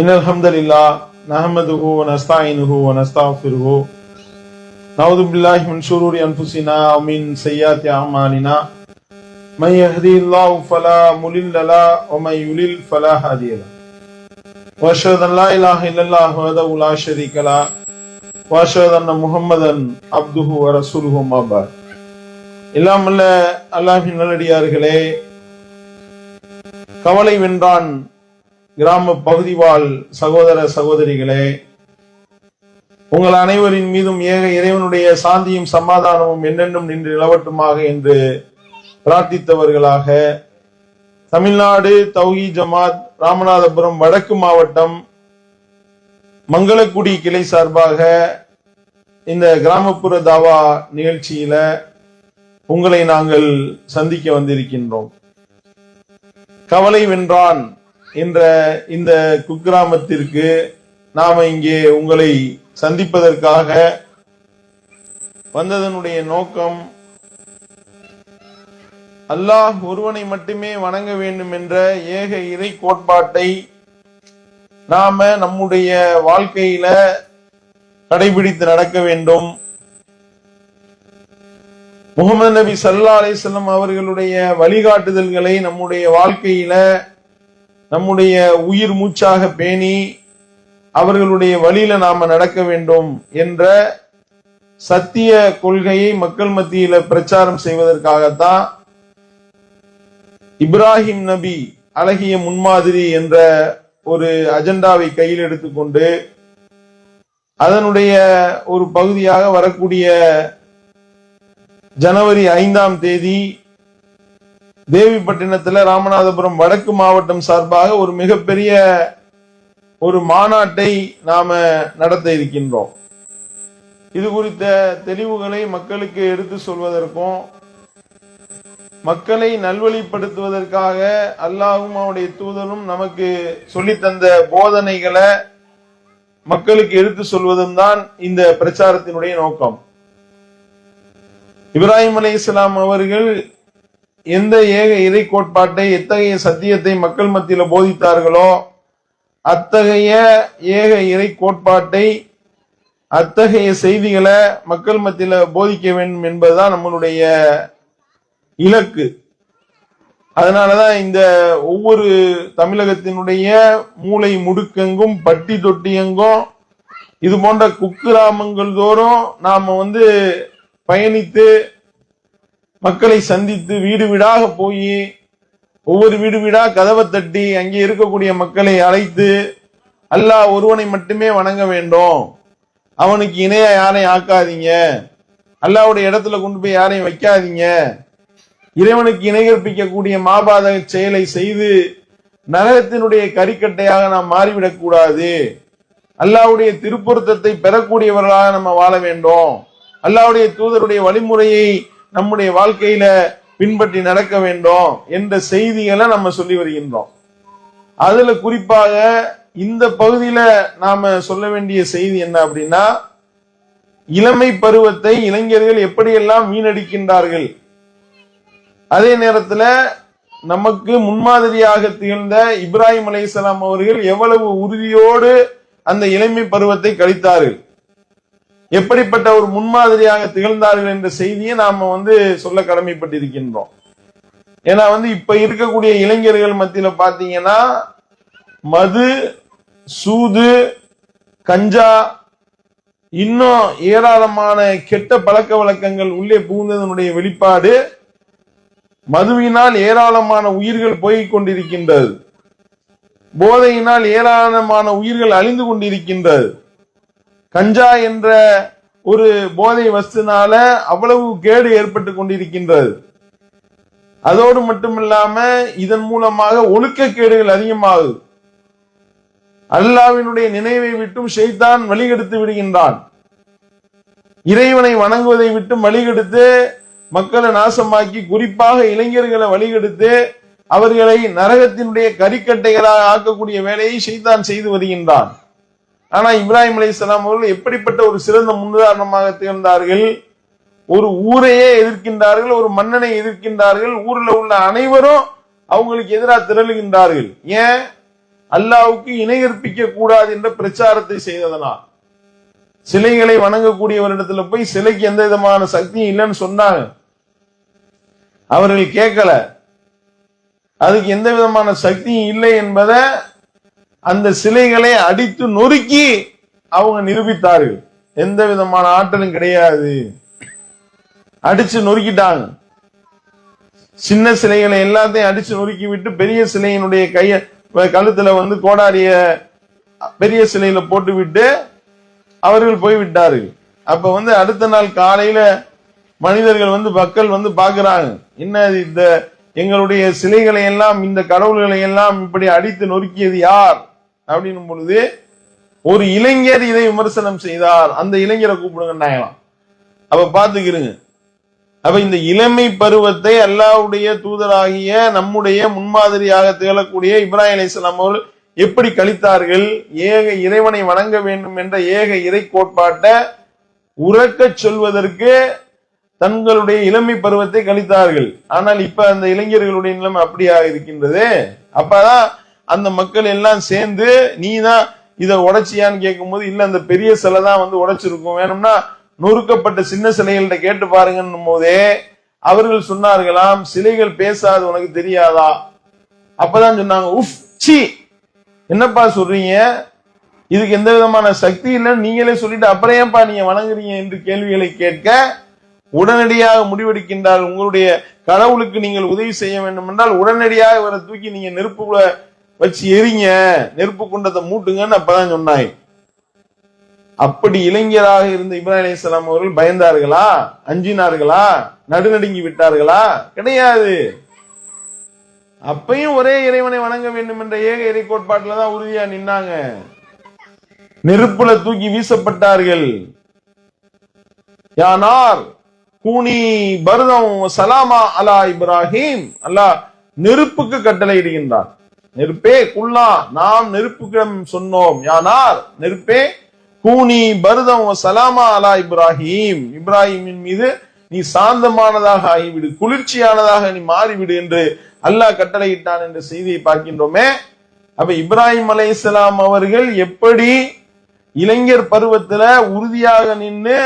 إن الحمد لله نحمده ونستعينه ونستغفره. نعوذ بالله من شرور أنفسنا ومن سيئات أعمالنا. من يهدي الله فلا مضل له ومن يضلل فلا هادي له. وأشهد أن لا إله إلا الله وحده لا شريك له. وأشهد أن محمدا عبده ورسوله ما بعد. இல்லாமல்ல அல்லாஹின் நல்லடியார்களே கவலை வென்றான் கிராம பகுதி வாழ் சகோதர சகோதரிகளே உங்கள் அனைவரின் மீதும் ஏக இறைவனுடைய சாந்தியும் சமாதானமும் என்னென்னும் நின்று நிலவட்டுமாக என்று பிரார்த்தித்தவர்களாக தமிழ்நாடு தௌஹி ஜமாத் ராமநாதபுரம் வடக்கு மாவட்டம் மங்களக்குடி கிளை சார்பாக இந்த கிராமப்புற தாவா நிகழ்ச்சியில உங்களை நாங்கள் சந்திக்க வந்திருக்கின்றோம். கவலை வென்றான் என்ற இந்த குக்கிராமத்திற்கு நாம இங்கே உங்களை சந்திப்பதற்காக வந்ததனுடைய நோக்கம் அல்லாஹ் ஒருவனை மட்டுமே வணங்க வேண்டும் என்ற ஏக இறை கோட்பாட்டை நாம நம்முடைய வாழ்க்கையில கடைபிடித்து நடக்க வேண்டும். முகமது நபி சல்லா அலிஸ்லாம் அவர்களுடைய வழிகாட்டுதல்களை நம்முடைய வாழ்க்கையில நம்முடைய உயிர் மூச்சாக பேணி அவர்களுடைய வழியில நாம நடக்க வேண்டும் என்ற சத்திய கொள்கையை மக்கள் மத்தியில பிரச்சாரம் செய்வதற்காகத்தான் இப்ராஹிம் நபி அழகிய முன்மாதிரி என்ற ஒரு அஜெண்டாவை கையில் எடுத்துக்கொண்டு அதனுடைய ஒரு பகுதியாக வரக்கூடிய ஜனவரி ஐந்தாம் தேதி தேவிப்பட்டினத்துல ராமநாதபுரம் வடக்கு மாவட்டம் சார்பாக ஒரு மிகப்பெரிய ஒரு மாநாட்டை நாம நடத்த இருக்கின்றோம். இது குறித்த தெளிவுகளை மக்களுக்கு எடுத்து சொல்வதற்கும் மக்களை நல்வழிப்படுத்துவதற்காக அல்லாஹும் அவனுடைய தூதரும் நமக்கு சொல்லித்தந்த போதனைகளை மக்களுக்கு எடுத்து சொல்வதும் தான் இந்த பிரச்சாரத்தினுடைய நோக்கம். இப்ராஹிம் அலி இஸ்லாம் அவர்கள் எந்த ஏக இறை கோட்பாட்டை எத்தகைய சத்தியத்தை மக்கள் மத்தியில் போதித்தார்களோ அத்தகைய ஏக இறை கோட்பாட்டை அத்தகைய செய்திகளை மக்கள் மத்தியில் போதிக்க வேண்டும் என்பதுதான் நம்மளுடைய இலக்கு. அதனாலதான் இந்த ஒவ்வொரு தமிழகத்தினுடைய மூளை முடுக்கெங்கும் பட்டி தொட்டியெங்கும் இது போன்ற குக்கிராமங்கள் தோறும் நாம வந்து பயணித்து மக்களை சந்தித்து வீடு வீடாக போய் ஒவ்வொரு வீடு வீடா கதவை தட்டி அங்கே இருக்கக்கூடிய மக்களை அழைத்து அல்லாஹ் ஒருவனை மட்டுமே வணங்க வேண்டும். அவனுக்கு இணையா யாரையும் ஆக்காதீங்க. அல்லாவுடைய இடத்துல கொண்டு போய் யாரையும் வைக்காதீங்க. இறைவனுக்கு இணை கற்பிக்கக்கூடிய மாபாத செயலை செய்து நரகத்தினுடைய கரிக்கட்டையாக நாம் மாறிவிடக் கூடாது. அல்லாவுடைய திருப்பொருத்தத்தை பெறக்கூடியவர்களாக நம்ம வாழ வேண்டும். அல்லாவுடைய தூதருடைய வழிமுறையை நம்முடைய வாழ்க்கையில பின்பற்றி நடக்க வேண்டும் என்ற செய்திகளை நம்ம சொல்லி வருகின்றோம். அதுல குறிப்பாக இந்த பகுதியில நாம சொல்ல வேண்டிய செய்தி என்ன அப்படின்னா இளமை பருவத்தை இளைஞர்கள் எப்படியெல்லாம் வீணடிக்கின்றார்கள்? அதே நேரத்துல நமக்கு முன்மாதிரியாக திகழ்ந்த இப்ராஹிம் அலைஹிஸ்ஸலாம் அவர்கள் எவ்வளவு உறுதியோடு அந்த இளமை பருவத்தை கழித்தார்கள்? எப்படிப்பட்ட ஒரு முன்மாதிரியாக திகழ்ந்தார்கள் என்ற செய்தியை நாம வந்து சொல்ல கடமைப்பட்டிருக்கின்றோம். ஏன்னா வந்து இப்ப இருக்கக்கூடிய இளைஞர்கள் மத்தியில பாத்தீங்கன்னா மது சூது கஞ்சா இன்னும் ஏராளமான கெட்ட பழக்க வழக்கங்கள் உள்ளே புகுந்ததனுடைய வெளிப்பாடு மதுவினால் ஏராளமான உயிர்கள் போய்க் கொண்டிருக்கின்றது. போதையினால் ஏராளமான உயிர்கள் அழிந்து கொண்டிருக்கின்றது. கஞ்சா என்ற ஒரு போதை வஸ்துனால அவ்வளவு கேடு ஏற்பட்டு கொண்டிருக்கின்றது. அதோடு மட்டுமில்லாம இதன் மூலமாக ஒழுக்கக்கேடுகள் அதிகமாகுது. அல்லாவினுடைய நினைவை விட்டும் ஷைத்தான் வழிகெடுத்து விடுகின்றான். இறைவனை வணங்குவதை விட்டும் வழிகெடுத்து மக்களை நாசமாக்கி குறிப்பாக இளைஞர்களை வழிகெடுத்து அவர்களை நரகத்தினுடைய கரிக்கட்டைகளாக ஆக்கக்கூடிய வேலையை ஷைத்தான் செய்து வருகின்றான். ஆனா இப்ராஹிம் அலைஹிஸ்ஸலாம் அவர்கள் எப்படிப்பட்ட ஒரு சிறந்த முன்னுதாரணமாக திகழ்ந்தார்கள்? ஒரு ஊரையே எதிர்க்கின்றார்கள் ஒரு மன்னனை எதிர்க்கின்றார்கள் ஊரில் உள்ள அனைவரும் அவங்களுக்கு எதிராக திரளுகின்றார்கள். ஏன்? அல்லாவுக்கு இணை கற்பிக்க கூடாது என்ற பிரச்சாரத்தை செய்ததனால். சிலைகளை வணங்கக்கூடியவரிடத்துல போய் சிலைக்கு எந்த விதமான சக்தியும் இல்லைன்னு சொன்னாங்க. அவர்கள் கேட்கல. அதுக்கு எந்த விதமான சக்தியும் இல்லை என்பதை அந்த சிலைகளை அடித்து நொறுக்கி அவங்க நிரூபித்தார்கள். எந்த விதமான ஆற்றலும் கிடையாது. அடிச்சு நொறுக்கிட்டாங்க. சின்ன சிலைகளை எல்லாத்தையும் அடிச்சு நொறுக்கி விட்டு பெரிய சிலையினுடைய கைய கழுத்துல வந்து கோடாரிய பெரிய சிலையில போட்டு விட்டு அவர்கள் போய் விட்டார்கள் அப்ப வந்து அடுத்த நாள் காலையில மனிதர்கள் வந்து மக்கள் வந்து பாக்குறாங்க என்ன இந்த எங்களுடைய சிலைகளை எல்லாம் இந்த கடவுள்களை எல்லாம் இப்படி அடித்து நொறுக்கியது யார்? அப்படின்னும் பொழுது ஒரு இளைஞர் இதை விமர்சனம் செய்தார் அந்த இளைஞரை கூப்பிடுங்கன்னாங்களாம் அப்ப பாத்துக்கிறங்க அப்ப இந்த இளமை பருவத்தை அல்லாவுடைய தூதராகிய நம்முடைய முன்மாதிரியாக திகழக்கூடிய இப்ராஹிம் அலிஸ்லாம் அவர்கள் எப்படி கழித்தார்கள்? ஏக இறைவனை வணங்க வேண்டும் என்ற ஏக இறை கோட்பாட்டை உறக்கச் சொல்வதற்கு தங்களுடைய இளமை பருவத்தை கழித்தார்கள். ஆனால் இப்ப அந்த இளைஞர்களுடைய நிலைமை அப்படியாக இருக்கின்றது. அப்பதான் அந்த மக்கள் எல்லாம் சேர்ந்து நீ தான் இதை உடைச்சியான்னு கேட்கும்போது இல்ல அந்த பெரிய சிலை தான் வந்து உடைச்சிருக்கும். வேணும்னா நொறுக்கப்பட்ட சின்ன சிலைகள்கிட்ட கேட்டு பாருங்கன்னும் போதே அவர்கள் சொன்னார்களாம் சிலைகள் பேசாது உனக்கு தெரியாதா? அப்பதான் சொன்னாங்க உஃப் சி என்னப்பா சொல்றீங்க? இதுக்கு எந்த விதமான சக்தி இல்லைன்னு நீங்களே சொல்லிட்டு அப்புறம் ஏன்பா நீங்க வணங்குறீங்க? என்று கேள்விகளை கேட்க உடனடியாக முடிவெடுக்கின்றார் உங்களுடைய கடவுளுக்கு நீங்கள் உதவி செய்ய வேண்டும் என்றால் உடனடியாக இவரை தூக்கி நீங்க நெருப்புக்குள்ள வச்சு எரிங்க நெருப்பு குண்டத்தை மூட்டுங்கன்னு அப்பதான் சொன்னாய் அப்படி இளைஞராக இருந்த இப்ராஹிம் அலிஸ்லாம் அவர்கள் பயந்தார்களா? அஞ்சினார்களா? நடுநடுங்கி விட்டார்களா? கிடையாது. அப்பையும் ஒரே இறைவனை வணங்க வேண்டும் என்ற ஏக இறை கோட்பாட்டில் தான் உறுதியா நின்னாங்க. நெருப்புல தூக்கி வீசப்பட்டார்கள். யானார் கூனி பருதம் சலாமா அலா இப்ராஹிம். அல்லாஹ் நெருப்புக்கு கட்டளையிடுகின்றார் நெருப்பே குல்லா நாம் நெருப்புக்கிடம் சொன்னோம். யானார்? நெருப்பே கூனி பருதம் சலாமா அலா இப்ராஹிம். இப்ராஹிமின் மீது நீ சாந்தமானதாக ஆகிவிடு குளிர்ச்சியானதாக நீ மாறிவிடு என்று அல்லாஹ் கட்டளையிட்டான் என்ற செய்தியை பார்க்கின்றோமே. அப்ப இப்ராஹிம் அலைஹிஸ்ஸலாம் அவர்கள் எப்படி இளைஞர் பருவத்துல உறுதியாக நின்று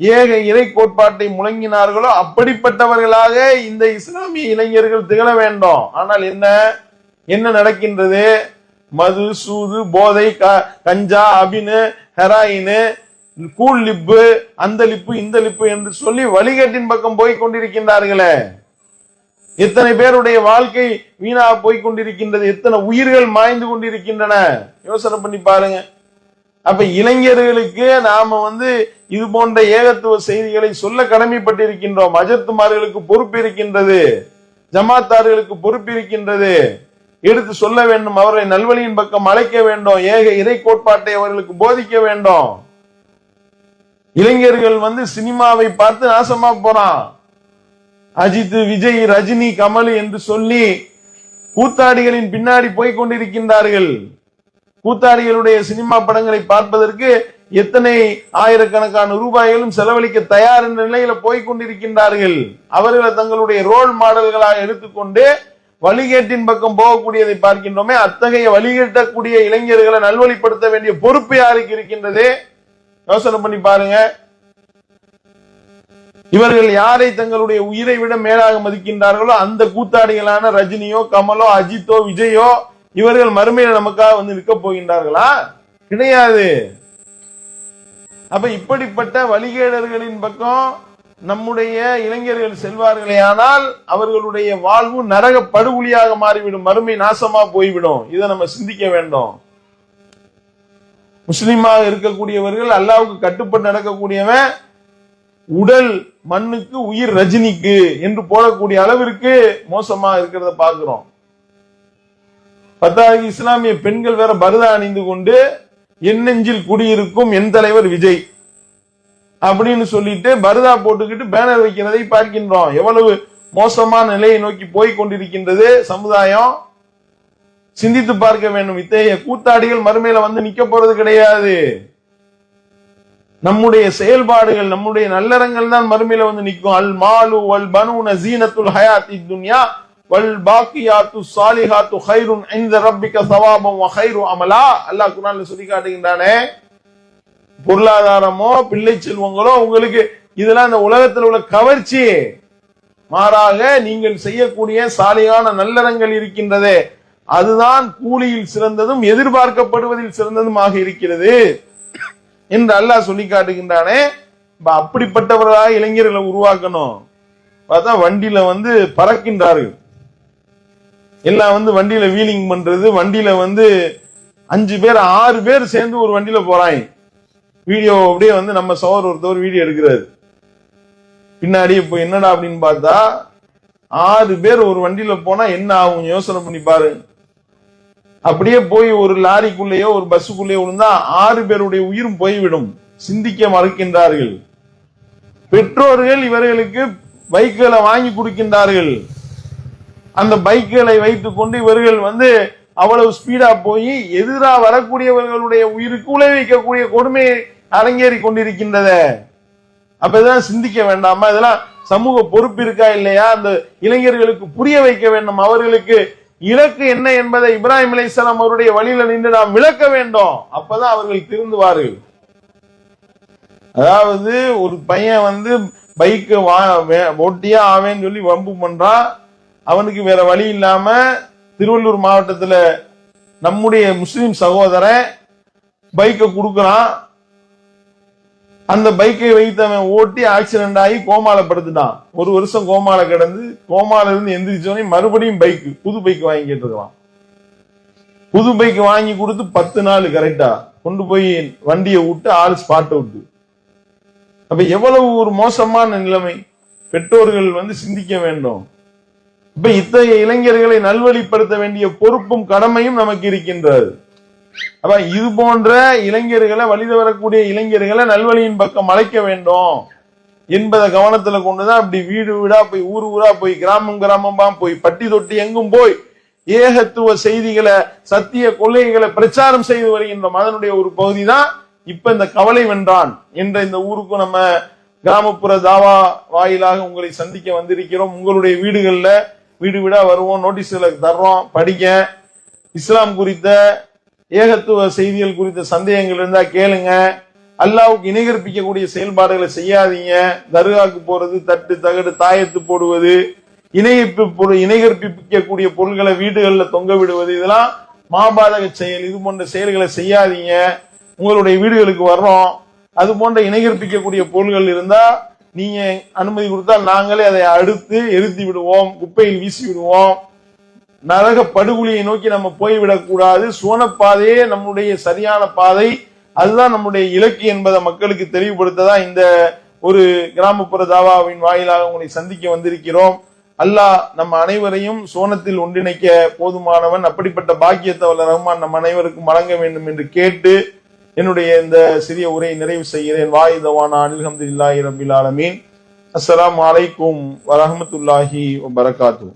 ஏக இறை கோட்பாட்டை முழங்கினார்களோ அப்படிப்பட்டவர்களாக இந்த இஸ்லாமிய இளைஞர்கள் திகழ வேண்டும். ஆனால் என்ன? என்ன நடக்கின்றது? மது சூது போதை க- கஞ்சா அபினு ஹெராயினு கூல் லிப்பு அந்த லிப்பு இந்த லிப்பு என்று சொல்லி வழிகட்டின் பக்கம் போய் கொண்டிருக்கின்றார்களே. எத்தனை பேருடைய வாழ்க்கை வீணா போய் கொண்டிருக்கின்றது? எத்தனை உயிர்கள் மாய்ந்து கொண்டிருக்கின்றன? யோசனை பண்ணி பாருங்க. அப்ப இளைஞர்களுக்கு நாம வந்து இது போன்ற ஏகத்துவ செய்திகளை சொல்ல கடமைப்பட்டிருக்கின்றோம். அஜத்துமார்களுக்கு பொறுப்பு இருக்கின்றது. ஜமாத்தார்களுக்கு பொறுப்பு இருக்கின்றது. எடுத்து சொல்ல வேண்டும் அவரை நல்வழியின் பக்கம் அழைக்க வேண்டும் ஏக இறை கோட்பாட்டை அவர்களுக்கு போதிக்க வேண்டும். இளைஞர்கள் வந்து சினிமாவை பார்த்து நாசமா போறான். அஜித் விஜய் ரஜினி கமல் என்று சொல்லி கூத்தாடிகளின் பின்னாடி போய் கொண்டிருக்கின்றார்கள். கூத்தாடிகளுடைய சினிமா படங்களை பார்ப்பதற்கு எத்தனை ஆயிரக்கணக்கான ரூபாய்களும் செலவழிக்க தயார் என்ற நிலையில போய் கொண்டிருக்கின்றார்கள். அவர்களை தங்களுடைய ரோல் மாடல்களாக எடுத்துக்கொண்டு வழிகேட்டின் பக்கம் போகக்கூடியதை பார்க்கின்றோமே அத்தகைய வழிகேட்டக்கூடிய இளைஞர்களை நல்வழிப்படுத்த வேண்டிய பொறுப்பு யாருக்கு இருக்கின்றது? யோசனை பண்ணி பாருங்க. இவர்கள் யாரை தங்களுடைய உயிரை விட மேலாக மதிக்கின்றார்களோ அந்த கூத்தாடிகளான ரஜினியோ கமலோ அஜித்தோ விஜயோ இவர்கள் மறுமையில நமக்காக வந்து நிற்க போகின்றார்களா? கிடையாது. அப்ப இப்படிப்பட்ட வழிகேடர்களின் பக்கம் நம்முடைய இளைஞர்கள் செல்வார்களே ஆனால் அவர்களுடைய வாழ்வு நரக படுகொலியாக மாறிவிடும் மறுமை நாசமா போய்விடும். இதை நம்ம சிந்திக்க வேண்டும். முஸ்லீமாக இருக்கக்கூடியவர்கள் அல்லாவுக்கு கட்டுப்பட்டு நடக்கக்கூடியவன் உடல் மண்ணுக்கு உயிர் ரஜினிக்கு என்று போடக்கூடிய அளவிற்கு மோசமா இருக்கிறத பார்க்கிறோம். பத்தாவது இஸ்லாமிய பெண்கள் வேற பரதா அணிந்து கொண்டு என் நெஞ்சில் குடியிருக்கும் என் தலைவர் விஜய். அப்படின்னு சொல்லிட்டு பரதா போட்டுக்கிட்டு பேனர் வைக்கிறதை பார்க்கின்றோம். எவ்வளவு மோசமான நிலையை நோக்கி போய் கொண்டிருக்கின்றது சமுதாயம். சிந்தித்து பார்க்க வேண்டும். இத்தகைய கூத்தாடிகள் மறுமையில வந்து நிக்க போறது கிடையாது. நம்முடைய செயல்பாடுகள் நம்முடைய நல்லறங்கள் தான் மறுமையில வந்து நிற்கும். அல் மாலு வல் பனூன ஜீனத்துல் ஹயாத்தி துன்யா வல் பாக்கியாத்து சாலிஹாத்து ஹைருன் இந்த ரப்பிக்க சவாபம் ஹைரு அமலா. அல்லாஹ் குரான்ல சொல்லி காட்டுகின்றானே பொருளாதாரமோ பிள்ளை செல்வங்களோ உங்களுக்கு இதெல்லாம் இந்த உலகத்தில் உள்ள கவர்ச்சி. மாறாக நீங்கள் செய்யக்கூடிய சாலையான நல்லறங்கள் இருக்கின்றதே. அதுதான் கூலியில் சிறந்ததும் எதிர்பார்க்கப்படுவதில் சிறந்ததுமாக இருக்கிறது. என்று அல்லாஹ் சொல்லி காட்டுகின்றானே இப்ப அப்படிப்பட்டவர்களாக இளைஞர்களை உருவாக்கணும். பார்த்தா வண்டியில வந்து பறக்கின்றார்கள். எல்லாம் வந்து வண்டியில வீலிங் பண்றது வண்டியில வந்து அஞ்சு பேர் ஆறு பேர் சேர்ந்து ஒரு வண்டியில போறாங்க. வீடியோ அப்படியே வந்து நம்ம சோர் ஒருத்தவர் வீடியோ எடுக்கிறாரு. பின்னாடி இப்போ என்னடா அப்படின்னு பார்த்தா ஆறு பேர் ஒரு வண்டியில போனா என்ன ஆகும்? யோசனை பண்ணி பாரு. அப்படியே போய் ஒரு லாரிக்குள்ளேயோ ஒரு பஸ்ஸுக்குள்ளேயோ விழுந்தா ஆறு பேருடைய உயிரும் போய்விடும். சிந்திக்க மறுக்கின்றார்கள். பெற்றோர்கள் இவர்களுக்கு பைக்குகளை வாங்கி கொடுக்கின்றார்கள். அந்த பைக்குகளை வைத்துக் கொண்டு இவர்கள் வந்து அவ்வளவு ஸ்பீடா போய் எதிரா வரக்கூடியவர்களுடைய உயிருக்கு உழைவிக்கக்கூடிய கொடுமை அரங்கேறி கொண்டிருக்கின்றது அப்ப இதெல்லாம் சிந்திக்க வேண்டாமா? இதெல்லாம் சமூக பொறுப்பு இருக்கா இல்லையா? அந்த இளைஞர்களுக்கு புரிய வைக்க வேண்டும். அவர்களுக்கு இலக்கு என்ன என்பதை இப்ராஹிம் அலைஹிஸ்ஸலாம் அவருடைய வழியில நின்று நாம் விளக்க வேண்டும். அப்பதான் அவர்கள் திருந்துவார்கள். அதாவது ஒரு பையன் வந்து பைக்கு வா ஆவேன்னு சொல்லி வம்பு பண்றான் அவனுக்கு வேற வழி இல்லாம திருவள்ளூர் மாவட்டத்துல நம்முடைய முஸ்லிம் சகோதரன் பைக்கை கொடுக்குறான். அந்த பைக்கை வைத்து அவன் ஓட்டி ஆக்சிடென்ட் ஆகி கோமால படுத்துட்டான் ஒரு வருஷம் கோமால கிடந்து கோமால இருந்து எந்திரிச்சோடனே மறுபடியும் பைக் புது பைக் வாங்கி இருக்கலாம் புது பைக் வாங்கி கொடுத்து பத்து நாள் கரெக்டா கொண்டு போய் வண்டியை விட்டு ஆள் ஸ்பாட் விட்டு அப்ப எவ்வளவு ஒரு மோசமான நிலைமை. பெற்றோர்கள் வந்து சிந்திக்க வேண்டும். இப்ப இத்தகைய இளைஞர்களை நல்வழிப்படுத்த வேண்டிய பொறுப்பும் கடமையும் நமக்கு இருக்கின்றது. அப்ப இது போன்ற இளைஞர்களை வழித வரக்கூடிய இளைஞர்களை நல்வழியின் பக்கம் அழைக்க வேண்டும் என்பதை கவனத்துல கொண்டுதான் அப்படி வீடு வீடா போய் ஊர் ஊரா போய் கிராமம் கிராமமா போய் பட்டி தொட்டி எங்கும் போய் ஏகத்துவ செய்திகளை சத்திய கொள்கைகளை பிரச்சாரம் செய்து வருகின்றோம் அதனுடைய ஒரு பகுதி தான் இப்ப இந்த கவலை வென்றான் என்ற இந்த ஊருக்கு நம்ம கிராமப்புற தாவா வாயிலாக உங்களை சந்திக்க வந்திருக்கிறோம். உங்களுடைய வீடுகள்ல வீடு வீடா வருவோம் நோட்டீஸ்களை தர்றோம் படிக்க இஸ்லாம் குறித்த ஏகத்துவ செய்திகள் குறித்த சந்தேகங்கள் இருந்தா கேளுங்க. அல்லாவுக்கு இணைகற்பிக்கக்கூடிய செயல்பாடுகளை செய்யாதீங்க. தர்காக்கு போறது தட்டு தகடு தாயத்து போடுவது இணைப்பு பொருள் இணைகற்பிக்கக்கூடிய பொருள்களை வீடுகளில் தொங்க விடுவது இதெல்லாம் மாபாதக செயல். இது போன்ற செயல்களை செய்யாதீங்க. உங்களுடைய வீடுகளுக்கு வர்றோம். அது போன்ற இணைகற்பிக்கக்கூடிய பொருள்கள் இருந்தா நீங்க அனுமதி கொடுத்தால் நாங்களே அதை அடுத்து எரித்து விடுவோம். குப்பையில் வீசி விடுவோம். நரக படுகொலியை நோக்கி நம்ம போய்விடக்கூடாது. சுவனப்பாதையே நம்முடைய சரியான பாதை. அதுதான் நம்முடைய இலக்கு என்பதை மக்களுக்கு தெளிவுபடுத்ததான் இந்த ஒரு கிராமப்புற தாவாவின் வாயிலாக உங்களை சந்திக்க வந்திருக்கிறோம். அல்லாஹ் நம்ம அனைவரையும் சோனத்தில் ஒன்றிணைக்க போதுமானவன். அப்படிப்பட்ட பாக்கியத்தை வல்ல ரஹ்மான் நம் அனைவருக்கும் வழங்க வேண்டும் என்று கேட்டு என்னுடைய இந்த சிறிய உரையை நிறைவு செய்கிறேன். வாயுதவான அனில்ஹம்துல்லாஹி ரபில் ஆலமீன். அஸ்ஸலாம் வலைக்கும் வரஹ்மத்துல்லாஹி வபரகாத்துஹு.